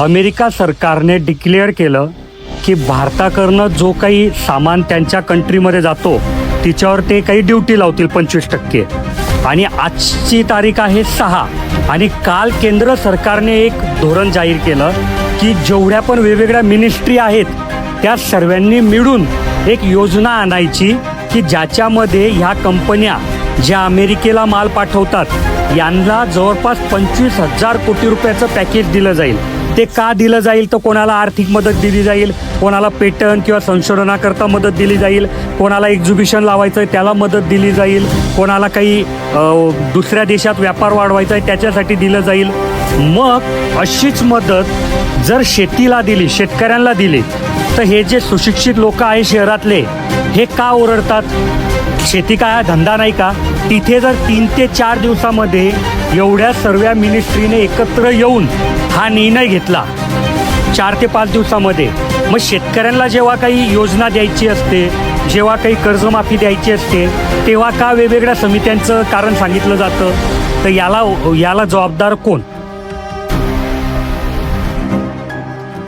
America सरकारने declare केलं की भारताकडनं जो काही सामान त्यांच्या कंट्रीमध्ये जातो तिच्यावर ते काही ड्युटी लावतील पंचवीस टक्के. आणि आजची तारीख आहे सहा. आणि काल केंद्र सरकारने एक धोरण जाहीर केलं की जेवढ्या पण वेगवेगळ्या मिनिस्ट्री आहेत त्या सर्वांनी मिळून एक योजना आणायची की ज्याच्यामध्ये ह्या कंपन्या ज्या अमेरिकेला माल पाठवतात यांना जवळपास पंचवीस हजार कोटी रुपयाचं पॅकेज दिलं जाईल. ते का दिलं जाईल तर कोणाला आर्थिक मदत दिली जाईल कोणाला पेटर्न किंवा संशोधनाकरता मदत दिली जाईल कोणाला एक्झिबिशन लावायचं आहे त्याला मदत दिली जाईल कोणाला काही दुसऱ्या देशात व्यापार वाढवायचा आहे त्याच्यासाठी दिलं जाईल. मग अशीच मदत जर शेतीला दिली शेतकऱ्यांना दिली तर हे जे सुशिक्षित लोक आहे शहरातले हे का ओरडतात? शेती काय हा धंदा नाही का? तिथे जर तीन ते चार दिवसामध्ये एवढ्या सर्व मिनिस्ट्रीने एकत्र येऊन हा निर्णय घेतला. चार ते पाच दिवसामध्ये. मग शेतकऱ्यांना जेव्हा काही योजना द्यायची असते जेव्हा काही कर्जमाफी द्यायची असते तेव्हा का वेगवेगळ्या समित्यांचं कारण सांगितलं जातं? तर याला याला जबाबदार कोण?